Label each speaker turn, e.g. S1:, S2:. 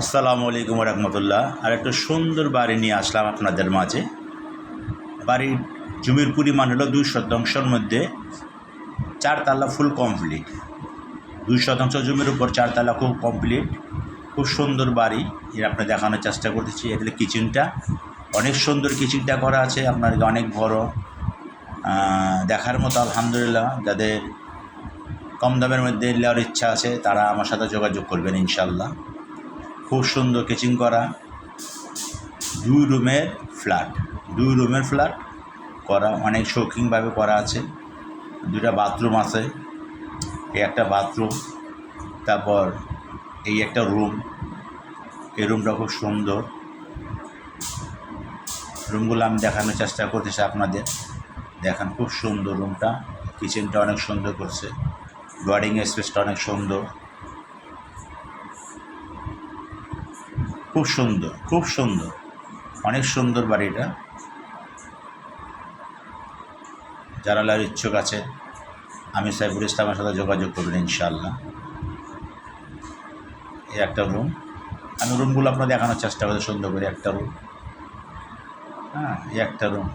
S1: আসসালামু আলাইকুম রহমতুল্লাহ আর একটা সুন্দর বাড়ি নিয়ে আসলাম আপনাদের মাঝে। বাড়ির জমির পরিমাণ হলো দুই শতাংশের মধ্যে চারতলা ফুল কমপ্লিট। দুই শতাংশ জমির উপর চারতলা খুব কমপ্লিট। খুব সুন্দর বাড়ি। এর আপনার দেখানোর চেষ্টা করতেছি। এটা হলো কিচেনটা। অনেক সুন্দর কিচেনটা করা আছে। আপনার অনেক বড়। দেখার মতো আলহামদুলিল্লাহ। যাদের কম দামের মধ্যে নেওয়ার ইচ্ছা আছে, তারা আমার সাথে যোগাযোগ করবেন ইনশাল্লাহ খুব সুন্দর কিচিং করা। দুই রুমের ফ্ল্যাট, দুই রুমের ফ্ল্যাট করা, অনেক শৌখিনভাবে করা আছে। দুটা বাথরুম আছে, এই একটা বাথরুম, তারপর এই একটা রুম। এই রুমটা খুব সুন্দর। রুমগুলো আমি দেখানোর চেষ্টা করতেছি আপনাদের। দেখেন খুব সুন্দর রুমটা। কিচেনটা অনেক সুন্দর করছে। ড্রয়িং স্পেসটা অনেক সুন্দর। খুব সুন্দর খুব সুন্দর। অনেক সুন্দর বাড়িটা যারা লার ইচ্ছুক আছে, আমি সাইফুল ইসলামের সাথে যোগাযোগ করবেন ইনশাল্লাহ এই একটা রুম আমি রুমগুলো আপনার দেখানোর চেষ্টা করি, সুন্দর করে একটা রুম হ্যাঁ এই একটা রুম